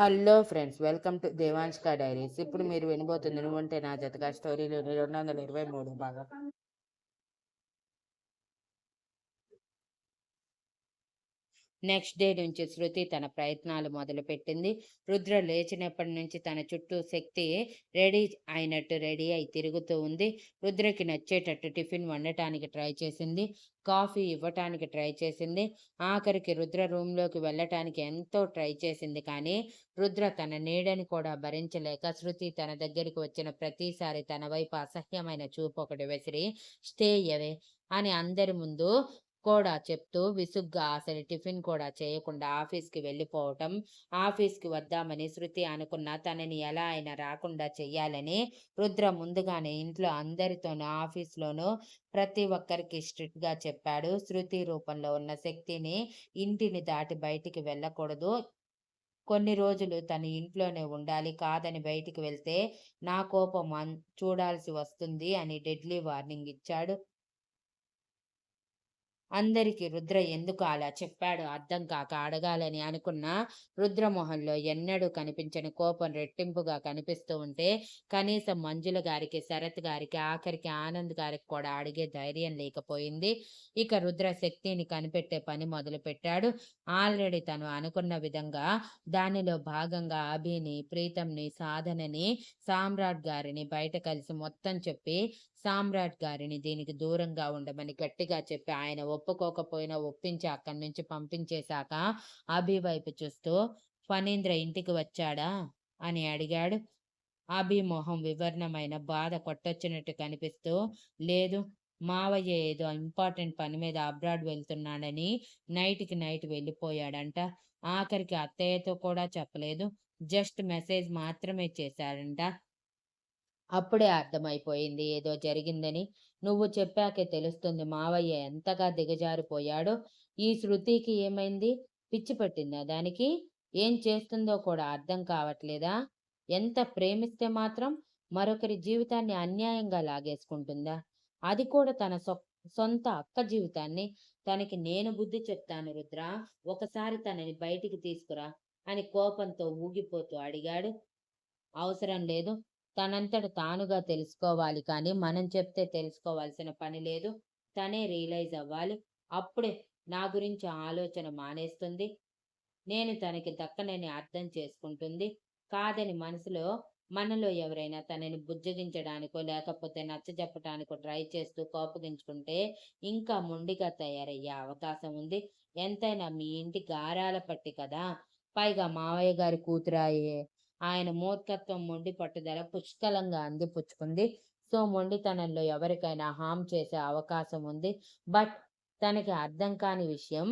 Hello friends welcome to దేవాంష్క diaries. ఇప్పుడు మీరు వినబోతుంది నువ్వుంటే నా జతగా స్టోరీలోని రెండు వందల ఇరవై మూడు భాగం నెక్స్ట్ డే నుంచి శృతి తన ప్రయత్నాలు మొదలుపెట్టింది. రుద్ర లేచినప్పటి నుంచి తన చుట్టూ శక్తి రెడీ అయినట్టు రెడీ అయి తిరుగుతూ ఉంది. రుద్రకి నచ్చేటట్టు టిఫిన్ వండటానికి ట్రై చేసింది. కాఫీ ఇవ్వటానికి ట్రై చేసింది. ఆఖరికి రుద్ర రూమ్లోకి వెళ్ళటానికి ఎంతో ట్రై చేసింది కానీ రుద్ర తన నీడని కూడా భరించలేక శృతి తన దగ్గరికి వచ్చిన ప్రతిసారి తన వైపు అసహ్యమైన చూపు ఒకటి విసిరి స్టే అవే అని అందరి ముందు కూడా చెప్తూ విసుగ్గా అసలు టిఫిన్ కూడా చేయకుండా ఆఫీస్కి వెళ్ళిపోవటం ఆఫీస్కి వద్దామని శృతి అనుకున్న తనని ఎలా అయినా రాకుండా చెయ్యాలని రుద్ర ముందుగానే ఇంట్లో అందరితోనూ ఆఫీస్లోనూ ప్రతి ఒక్కరికి స్ట్రిక్ట్గా చెప్పాడు. శృతి రూపంలో ఉన్న శక్తిని ఇంటిని దాటి బయటికి వెళ్ళకూడదు. కొన్ని రోజులు తను ఇంట్లోనే ఉండాలి. కాదని బయటికి వెళ్తే నా కోపం చూడాల్సి వస్తుంది అని డెడ్లీ వార్నింగ్ ఇచ్చాడు. అందరికీ రుద్ర ఎందుకు అలా చెప్పాడు అర్థం కాక అడగాలని అనుకున్న రుద్రమోహన్లో ఎన్నడూ కనిపించని కోపం రెట్టింపుగా కనిపిస్తూ ఉంటే కనీసం మంజుల గారికి శరత్ గారికి ఆఖరికి ఆనంద్ గారికి కూడా అడిగే ధైర్యం లేకపోయింది. ఇక రుద్ర శక్తిని కనిపెట్టే పని మొదలుపెట్టాడు. ఆల్రెడీ తను అనుకున్న విధంగా దానిలో భాగంగా అభిని ప్రీతంని సాధనని సామ్రాట్ గారిని బయట కలిసి మొత్తం చెప్పి సామ్రాట్ గారిని దీనికి దూరంగా ఉండమని గట్టిగా చెప్పి ఆయన ఒప్పుకోకపోయినా ఒప్పించి అక్కడి నుంచి పంపించేశాక అభి వైపు చూస్తూ ఫణీంద్ర ఇంటికి వచ్చాడా? అని అడిగాడు. అభి మొహం వివరణమైన బాధ కొట్టొచ్చినట్టు కనిపిస్తూ లేదు మావయ్య ఏదో ఇంపార్టెంట్ పని మీద అబ్రాడ్ వెళ్తున్నాడని నైట్కి నైట్ వెళ్ళిపోయాడంట. ఆఖరికి అత్తయ్యతో కూడా చెప్పలేదు. జస్ట్ మెసేజ్ మాత్రమే చేశాడంట అప్పుడే అర్థమైపోయింది. ఏదో జరిగిందని నువ్వు చెప్పాకే తెలుస్తుంది. మావయ్య ఎంతగా దిగజారిపోయాడో. ఈ శృతికి ఏమైంది? పిచ్చి పట్టిందా దానికి? ఏం చేస్తుందో కూడా అర్థం కావట్లేదా? ఎంత ప్రేమిస్తే మాత్రం మరొకరి జీవితాన్ని అన్యాయంగా లాగేసుకుంటుందా? అది కూడా తన సొంత అక్క జీవితాన్ని తనకి నేను బుద్ధి చెప్తాను రుద్ర. ఒకసారి తనని బయటికి తీసుకురా అని కోపంతో ఊగిపోతూ అడిగాడు. అవసరం లేదు. తనంతట తానుగా తెలుసుకోవాలి కానీ మనం చెప్తే తెలుసుకోవాల్సిన పని లేదు. తనే రియలైజ్ అవ్వాలి. అప్పుడే నా గురించి ఆలోచన మానేస్తుంది. నేను తనకి దక్కనని అర్థం చేసుకుంటుంది. కాదని మనసులో మనలో ఎవరైనా తనని బుజ్జగించడానికో లేకపోతే నచ్చజెప్పటానికో ట్రై చేస్తూ కోపగించుకుంటే ఇంకా మొండిగా తయారయ్యే అవకాశం ఉంది. ఎంతైనా మీ ఇంటి గారాల పట్టి కదా? పైగా మావయ్య గారి కూతురాయే. ఆయన మూర్ఖత్వం మొండి పట్టుదల పుష్కలంగా అందిపుచ్చుకుంది. సో మొండితనంలో ఎవరికైనా హామ్ చేసే అవకాశం ఉంది. బట్ తనకి అర్థం కాని విషయం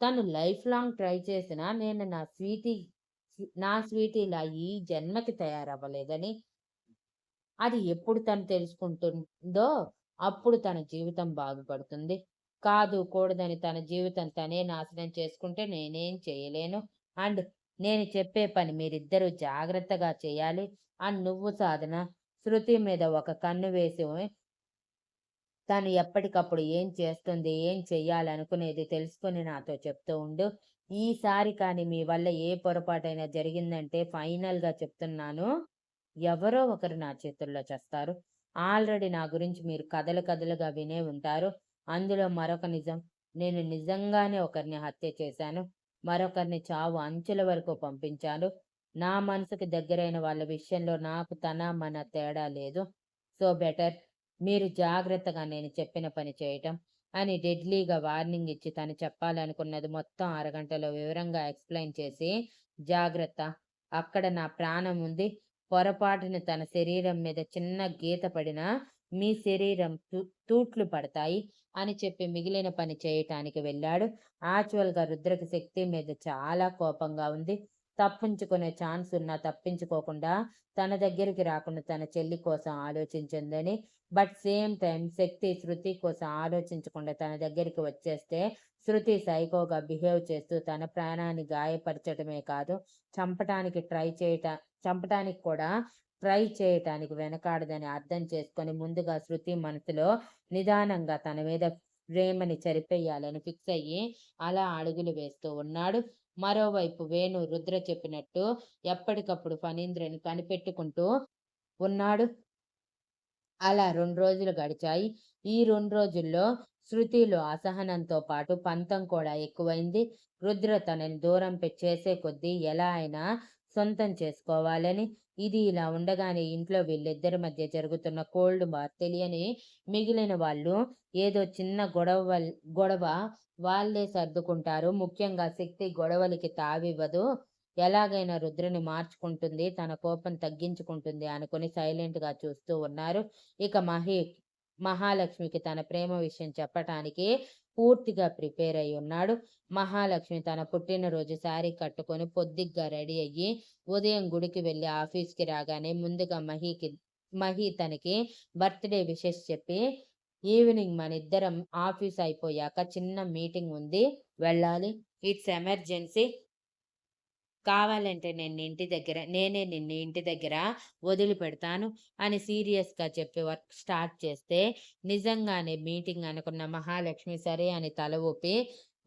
తను లైఫ్ లాంగ్ ట్రై చేసినా నేను నా స్వీటీ నా స్వీటీలా ఈ జన్మకి తయారవ్వలేదని. అది ఎప్పుడు తను తెలుసుకుంటుందో అప్పుడు తన జీవితం బాగుపడుతుంది. కాదు కూడదని తన జీవితం తనే నాశనం చేసుకుంటే నేనేం చేయలేను. అండ్ నేను చెప్పే పని మీరిద్దరూ జాగ్రత్తగా చేయాలి. అని నువ్వు సాధన. శృతి మీద ఒక కన్ను వేసి తను ఎప్పటికప్పుడు ఏం చేస్తుంది ఏం చెయ్యాలనుకునేది తెలుసుకుని నాతో చెప్తూ ఉండు. ఈసారి కానీ మీ వల్ల ఏ పొరపాటైనా జరిగిందంటే ఫైనల్గా చెప్తున్నాను. ఎవరో ఒకరు నా చేతుల్లో చేస్తారు. ఆల్రెడీ నా గురించి మీరు కథలు కథలుగా వినే ఉంటారు. అందులో మరొక నిజం. నేను నిజంగానే ఒకరిని హత్య చేశాను. మరొకరిని చావు అంచుల వరకు పంపించాను నా మనసుకు దగ్గరైన వాళ్ళ విషయంలో నాకు తన మన తేడా లేదు. సో బెటర్ మీరు జాగ్రత్తగా నేను చెప్పిన పని చేయటం అని డెడ్లీగా వార్నింగ్ ఇచ్చి తను చెప్పాలనుకున్నది మొత్తం అరగంటలో వివరంగా ఎక్స్ప్లెయిన్ చేసి జాగ్రత్త అక్కడ నా ప్రాణం ఉంది. పొరపాటున తన శరీరం మీద చిన్న గీత పడినా మీ శరీరం తూట్లు పడతాయి అని చెప్పి మిగిలిన పని చేయటానికి వెళ్ళాడు. యాక్చువల్గా రుద్రకి శక్తి మీద చాలా కోపంగా ఉంది. తప్పించుకునే ఛాన్స్ ఉన్నా తప్పించుకోకుండా తన దగ్గరికి రాకుండా తన చెల్లి కోసం ఆలోచించిందని but same time Shakti Shruti కోసం ఆలోచించకుండా తన దగ్గరికి వచ్చేస్తే శృతి సైకోగా బిహేవ్ చేస్తూ తన ప్రాణాన్ని గాయపరచడమే కాదు చంపటానికి ట్రై చేయట చంపటానికి కూడా ట్రై చేయటానికి వెనకాడదని అర్థం చేసుకొని ముందుగా శృతి మనసులో నిదానంగా తన మీద ప్రేమని చరిపేయాలని ఫిక్స్ అయ్యి అలా అడుగులు వేస్తూ ఉన్నాడు. మరోవైపు వేణు రుద్ర చెప్పినట్టు ఎప్పటికప్పుడు ఫణీంద్రని కనిపెట్టుకుంటూ ఉన్నాడు. అలా రెండు రోజులు గడిచాయి. ఈ రెండు రోజుల్లో శృతిలో అసహనంతో పాటు పంతం కూడా ఎక్కువైంది. రుద్ర తనని దూరం చేసే కొద్దీ ఎలా అయినా సొంతం చేసుకోవాలని ఇది ఇలా ఉండగానే ఇంట్లో వీళ్ళిద్దరి మధ్య జరుగుతున్న కోల్డ్ మార్ తెలియని మిగిలిన వాళ్ళు ఏదో చిన్న గొడవ గొడవ వాళ్ళే సర్దుకుంటారు. ముఖ్యంగా శక్తి గొడవలకి తావివ్వదు. ఎలాగైనా రుద్రుని మార్చుకుంటుంది. తన కోపం తగ్గించుకుంటుంది అనుకుని సైలెంట్గా చూస్తూ ఉన్నారు. ఇక మహి మహాలక్ష్మికి తన ప్రేమ విషయం చెప్పటానికి పూర్తిగా ప్రిపేర్ అయి ఉన్నాడు. మహాలక్ష్మి తన పుట్టినరోజు శారీ కట్టుకొని పొద్దుగ్గా రెడీ అయ్యి ఉదయం గుడికి వెళ్ళి ఆఫీస్కి రాగానే ముందుగా మహికి మహి తనకి బర్త్డే విషెస్ చెప్పి ఈవినింగ్ మన ఇద్దరం ఆఫీస్ అయిపోయాక చిన్న మీటింగ్ ఉంది. వెళ్ళాలి. It's emergency. కావాలంటే నేను ఇంటి దగ్గర నేనే నిన్ను ఇంటి దగ్గర వదిలిపెడతాను అని సీరియస్గా చెప్పి వర్క్ స్టార్ట్ చేస్తే నిజంగానే మీటింగ్ అనుకున్న మహాలక్ష్మి సరే అని తల ఊపి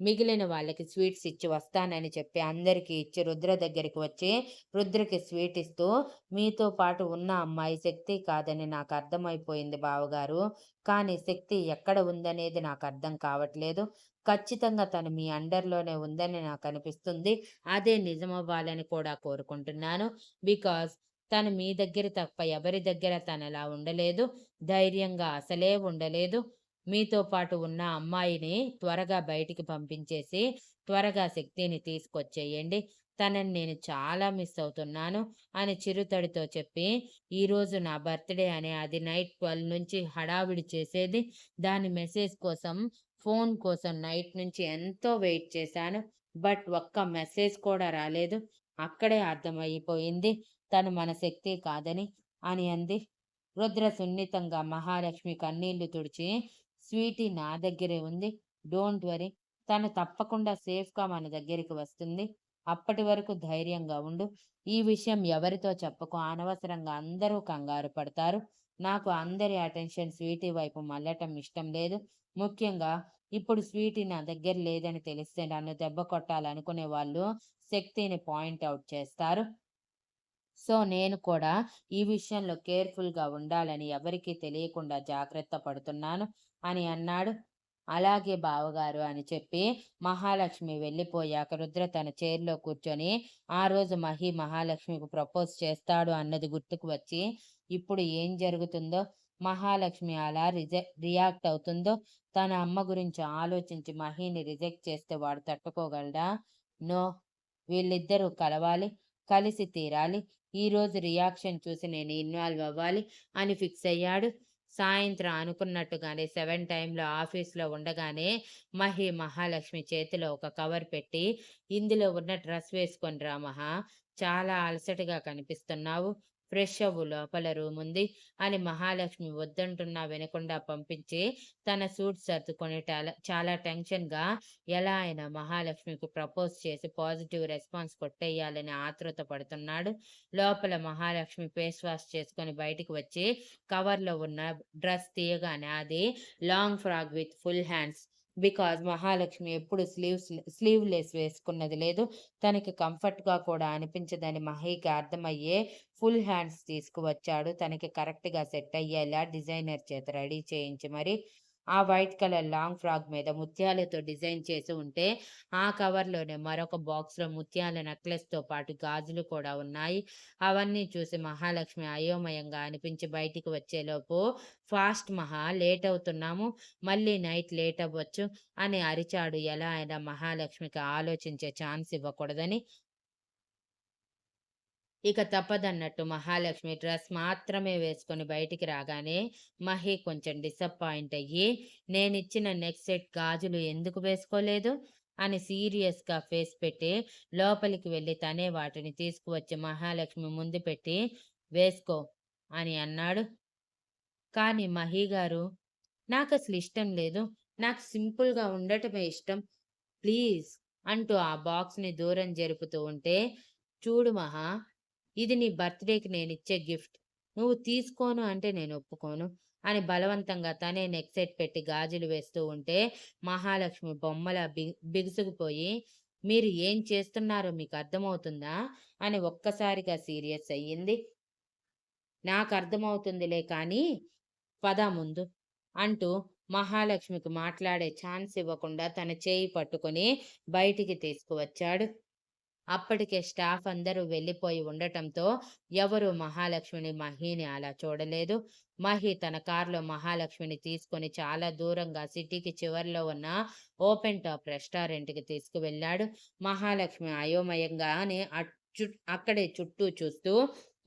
మిగిలిన వాళ్ళకి స్వీట్స్ ఇచ్చి వస్తానని చెప్పి అందరికీ ఇచ్చి రుద్ర దగ్గరికి వచ్చి రుద్రకి స్వీట్ ఇస్తూ మీతో పాటు ఉన్న అమ్మాయి శక్తి కాదని నాకు అర్థమైపోయింది బావగారు. కానీ శక్తి ఎక్కడ ఉందనేది నాకు అర్థం కావట్లేదు. ఖచ్చితంగా తను మీ అండర్లోనే ఉందని నాకు అనిపిస్తుంది. అదే నిజమవ్వాలని కూడా కోరుకుంటున్నాను. బికాస్ తను మీ దగ్గర తప్ప ఎవరి దగ్గర తను అలా ఉండలేదు. ధైర్యంగా అసలే ఉండలేదు. మీతో పాటు ఉన్న అమ్మాయిని త్వరగా బయటికి పంపించేసి త్వరగా శక్తిని తీసుకొచ్చేయండి. తనని నేను చాలా మిస్ అవుతున్నాను అని చిరుతడితో చెప్పి ఈరోజు నా బర్త్డే అని అది నైట్ ట్వెల్వ్ నుంచి హడావిడి చేసేది. దాని మెసేజ్ కోసం ఫోన్ కోసం నైట్ నుంచి ఎంతో వెయిట్ చేశాను. బట్ ఒక్క మెసేజ్ కూడా రాలేదు. అక్కడే అర్థమైపోయింది. తను మన శక్తి కాదని అని అంది. రుద్ర సున్నితంగా మహాలక్ష్మి కన్నీళ్ళు తుడిచి స్వీటీ నా దగ్గరే ఉంది. Don't worry. తను తప్పకుండా సేఫ్గా మన దగ్గరికి వస్తుంది. అప్పటి వరకు ధైర్యంగా ఉండు. ఈ విషయం ఎవరితో చెప్పకు. అనవసరంగా అందరూ కంగారు పడతారు. నాకు అందరి అటెన్షన్ స్వీటీ వైపు మళ్ళటం ఇష్టం లేదు. ముఖ్యంగా ఇప్పుడు స్వీటీ నా దగ్గర లేదని తెలిస్తే నన్ను దెబ్బ కొట్టాలనుకునే వాళ్ళు శక్తిని పాయింట్ అవుట్ చేస్తారు. సో నేను కూడా ఈ విషయంలో కేర్ఫుల్గా ఉండాలని ఎవరికీ తెలియకుండా జాగ్రత్త పడుతున్నాను. అని అన్నాడు. అలాగే బావగారు అని చెప్పి మహాలక్ష్మి వెళ్ళిపోయాక రుద్ర తన చైర్లో కూర్చొని ఆ రోజు మహి మహాలక్ష్మికి ప్రపోజ్ చేస్తాడు అన్నది గుర్తుకు వచ్చి ఇప్పుడు ఏం జరుగుతుందో? మహాలక్ష్మి అలా రిజె రియాక్ట్ అవుతుందో? తన అమ్మ గురించి ఆలోచించి మహిని రిజెక్ట్ చేస్తే వాడు తట్టుకోగలడా? నో. వీళ్ళిద్దరూ కలవాలి కలిసి తీరాలి. ఈరోజు రియాక్షన్ చూసి నేను ఇన్వాల్వ్ అవ్వాలి అని ఫిక్స్ అయ్యాడు. సాయంత్రం అనుకున్నట్టుగానే సెవెన్ టైంలో ఆఫీస్లో ఉండగానే మహి మహాలక్ష్మి చేతిలో ఒక కవర్ పెట్టి ఇందులో ఉన్న డ్రెస్ వేసుకొని రా మహా చాలా అలసటగా కనిపిస్తున్నావు. ఫ్రెష్ అవ్వు లోపల రూమ్ ఉంది అని మహాలక్ష్మి వద్దంటున్నా వినకుండా పంపించి తన సూట్ సర్దుకొని చాలా చాలా టెన్షన్గా ఎలా అయినా మహాలక్ష్మికి ప్రపోజ్ చేసి పాజిటివ్ రెస్పాన్స్ కొట్టేయాలని ఆతృత పడుతున్నాడు. లోపల మహాలక్ష్మి ఫేస్ వాష్ చేసుకొని బయటికి వచ్చి కవర్లో ఉన్న డ్రెస్ తీయగానే అది long frock with full hands because Mahalakshmi ఎప్పుడు స్లీవ్స్ స్లీవ్లెస్ వేసుకున్నది లేదు. తనకి కంఫర్ట్గా కూడా అనిపించదని మహికి అర్థమయ్యే ఫుల్ హ్యాండ్స్ తీసుకువచ్చాడు. తనకి కరెక్ట్గా సెట్ అయ్యేలా డిజైనర్ చేత రెడీ చేయించి మరి ఆ వైట్ కలర్ లాంగ్ ఫ్రాక్ మీద ముత్యాలతో డిజైన్ చేసి ఉంటే ఆ కవర్లోనే మరొక బాక్స్లో ముత్యాల నెక్లెస్తో పాటు గాజులు కూడా ఉన్నాయి. అవన్నీ చూసి మహాలక్ష్మి అయోమయంగా అనిపించి బయటికి వచ్చేలోపు ఫాస్ట్ మహా లేట్ అవుతున్నాము మళ్ళీ నైట్ లేట్ అవ్వచ్చు అని అరిచాడు. ఎలా అయినా మహాలక్ష్మికి ఆలోచించే ఛాన్స్ ఇవ్వకూడదని ఇక తప్పదన్నట్టు మహాలక్ష్మి డ్రెస్ మాత్రమే వేసుకొని బయటికి రాగానే మహి కొంచెం డిసప్పాయింట్ అయ్యి నేనిచ్చిన నెక్స్ట్ సెట్ గాజులు ఎందుకు వేసుకోలేదు? అని సీరియస్గా ఫేస్ పెట్టి లోపలికి వెళ్ళి తనే వాటిని తీసుకువచ్చి మహాలక్ష్మి ముందు పెట్టి వేసుకో అని అన్నాడు. కానీ మహి గారు నాకు అసలు ఇష్టం లేదు. నాకు సింపుల్గా ఉండటమే ఇష్టం. ప్లీజ్ అంటూ ఆ బాక్స్ని దూరం జరుపుతూ ఉంటే చూడు మహా ఇది నీ బర్త్డేకి నేను ఇచ్చే గిఫ్ట్. నువ్వు తీసుకోను అంటే నేను ఒప్పుకోను. అని బలవంతంగా తనే నెక్సెట్ పెట్టి గాజులు వేస్తూ ఉంటే మహాలక్ష్మి బొమ్మల బి బిగుసుకుపోయి మీరు ఏం చేస్తున్నారో మీకు అర్థమవుతుందా? అని ఒక్కసారిగా సీరియస్ అయ్యింది. నాకు అర్థమవుతుందిలే కానీ పద ముందు అంటూ మహాలక్ష్మికి మాట్లాడే ఛాన్స్ ఇవ్వకుండా తన చేయి పట్టుకొని బయటికి తీసుకువచ్చాడు. అప్పటికే స్టాఫ్ అందరూ వెళ్ళిపోయి ఉండటంతో ఎవరు మహాలక్ష్మిని మహిని అలా చూడలేదు. మహి తన కారులో మహాలక్ష్మిని తీసుకొని చాలా దూరంగా సిటీకి చివరిలో ఉన్న ఓపెన్ టాప్ రెస్టారెంట్కి తీసుకువెళ్ళాడు. మహాలక్ష్మి అయోమయంగానే అచ్చు అక్కడే చుట్టూ చూస్తూ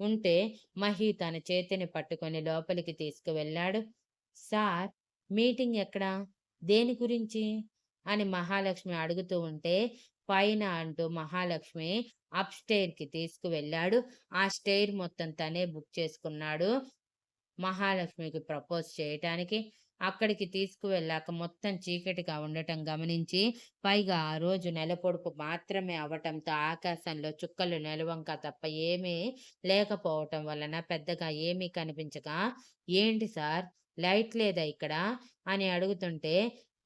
ఉంటే మహి తన చేతిని పట్టుకొని లోపలికి తీసుకువెళ్ళాడు. సార్ మీటింగ్ ఎక్కడా? దేని గురించి? అని మహాలక్ష్మి అడుగుతూ ఉంటే పైన అంటూ మహాలక్ష్మి అప్ స్టైర్కి తీసుకువెళ్ళాడు. ఆ స్టేర్ మొత్తం తనే బుక్ చేసుకున్నాడు మహాలక్ష్మికి ప్రపోజ్ చేయటానికి. అక్కడికి తీసుకువెళ్ళాక మొత్తం చీకటిగా ఉండటం గమనించి పైగా ఆ రోజు నెలపొడుపు మాత్రమే అవటంతో ఆకాశంలో చుక్కలు నిలవంక తప్ప ఏమీ లేకపోవటం వలన పెద్దగా ఏమీ కనిపించక ఏంటి సార్? లైట్ లేదా ఇక్కడ? అని అడుగుతుంటే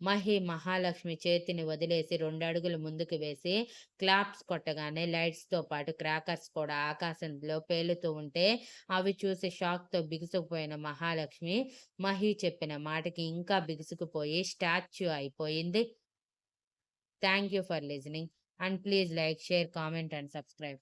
మహి మహాలక్ష్మి చేతిని వదిలేసి రెండు అడుగులు ముందుకు వేసి క్లాప్స్ కొట్టగానే లైట్స్తో పాటు క్రాకర్స్ కూడా ఆకాశంలో పేలుతూ ఉంటే అవి చూసి షాక్తో బిగుసుకుపోయిన మహాలక్ష్మి మహి చెప్పిన మాటకి ఇంకా బిగుసుకుపోయి స్టాచ్యూ అయిపోయింది. Thank you for listening and please like share comment and subscribe.